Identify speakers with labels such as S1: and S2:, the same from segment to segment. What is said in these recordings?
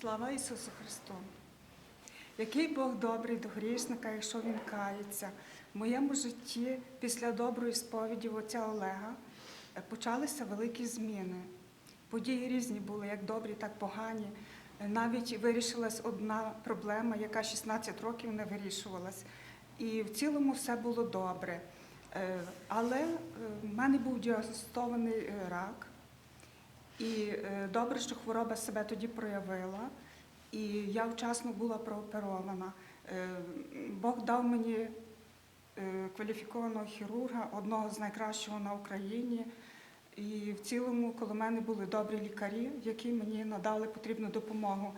S1: Слава Ісусу Христу! Який Бог добрий до грішника, якщо він кається. В моєму житті після доброї сповіді отця Олега е, почалися великі зміни. Події різні були, як добрі, так погані. Е, Навіть вирішилась одна проблема, яка 16 років не вирішувалась. І в цілому все було добре. Е, Але в мене був діагностований рак. І е, добре, що хвороба себе тоді проявила, і я вчасно була прооперована. Е, Бог дав мені е, кваліфікованого хірурга, одного з найкращого на Україні. І в цілому, коли в мене були добрі лікарі, які мені надали потрібну допомогу.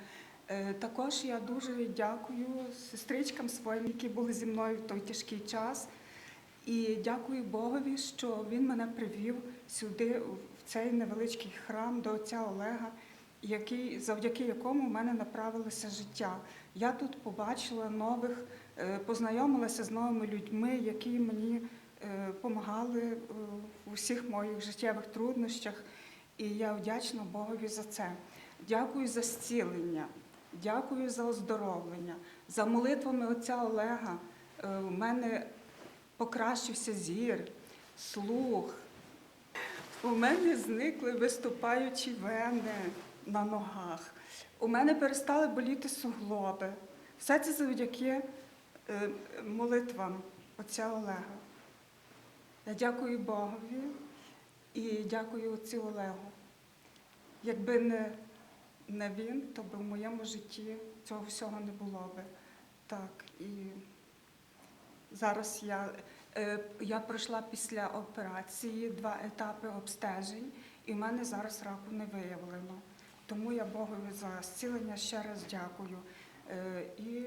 S1: Також я дуже дякую сестричкам своїм, які були зі мною в той тяжкий час. І дякую Богові, що він мене привів сюди, в цей невеличкий храм до отця Олега, який, завдяки якому в мене направилося життя. Я тут побачила нових, е, познайомилася з новими людьми, які мені допомагали у всіх моїх життєвих труднощах. І я вдячна Богові за це. Дякую за зцілення, дякую за оздоровлення, за молитвами отця Олега. е, У мене покращився зір, слух. У мене зникли виступаючі вени на ногах. У мене перестали боліти суглоби. Все це завдяки е, молитвам отця Олега. Я дякую Богові і дякую отцю Олегу. Якби не, не він, то би в моєму житті цього всього не було би. Так, і зараз я, е, я пройшла після операції два етапи обстежень, і в мене зараз раку не виявлено. Тому я Богові за зцілення ще раз дякую. Е, І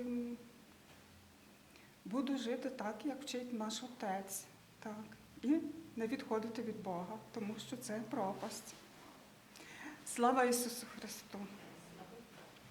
S1: буду жити так, як вчить наш отець. Так. І не відходити від Бога, тому що це пропасть. Слава Ісусу Христу!